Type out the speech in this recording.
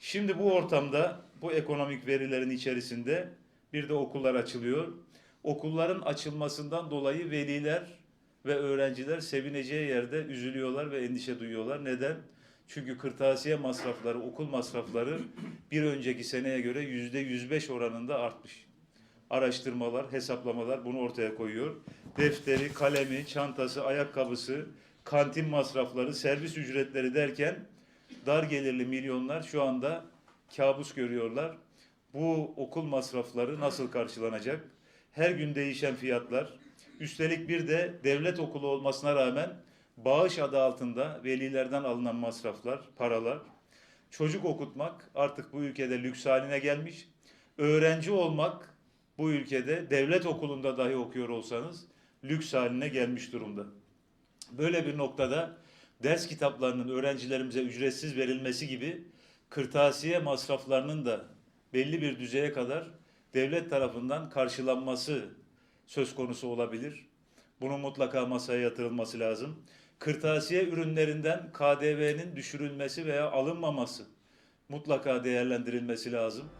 Şimdi bu ortamda bu ekonomik verilerin içerisinde bir de okullar açılıyor. Okulların açılmasından dolayı veliler ve öğrenciler sevineceği yerde üzülüyorlar ve endişe duyuyorlar. Neden? Çünkü kırtasiye masrafları, okul masrafları bir önceki seneye göre yüzde 105 oranında artmış. Araştırmalar, hesaplamalar bunu ortaya koyuyor. Defteri, kalemi, çantası, ayakkabısı, kantin masrafları, servis ücretleri derken dar gelirli milyonlar şu anda kabus görüyorlar. Bu okul masrafları nasıl karşılanacak? Her gün değişen fiyatlar. Üstelik bir de devlet okulu olmasına rağmen bağış adı altında velilerden alınan masraflar, paralar. Çocuk okutmak artık bu ülkede lüks haline gelmiş. Öğrenci olmak bu ülkede devlet okulunda dahi okuyor olsanız lüks haline gelmiş durumda. Böyle bir noktada ders kitaplarının öğrencilerimize ücretsiz verilmesi gibi kırtasiye masraflarının da belli bir düzeye kadar devlet tarafından karşılanması söz konusu olabilir. Bunun mutlaka masaya yatırılması lazım. Kırtasiye ürünlerinden KDV'nin düşürülmesi veya alınmaması mutlaka değerlendirilmesi lazım.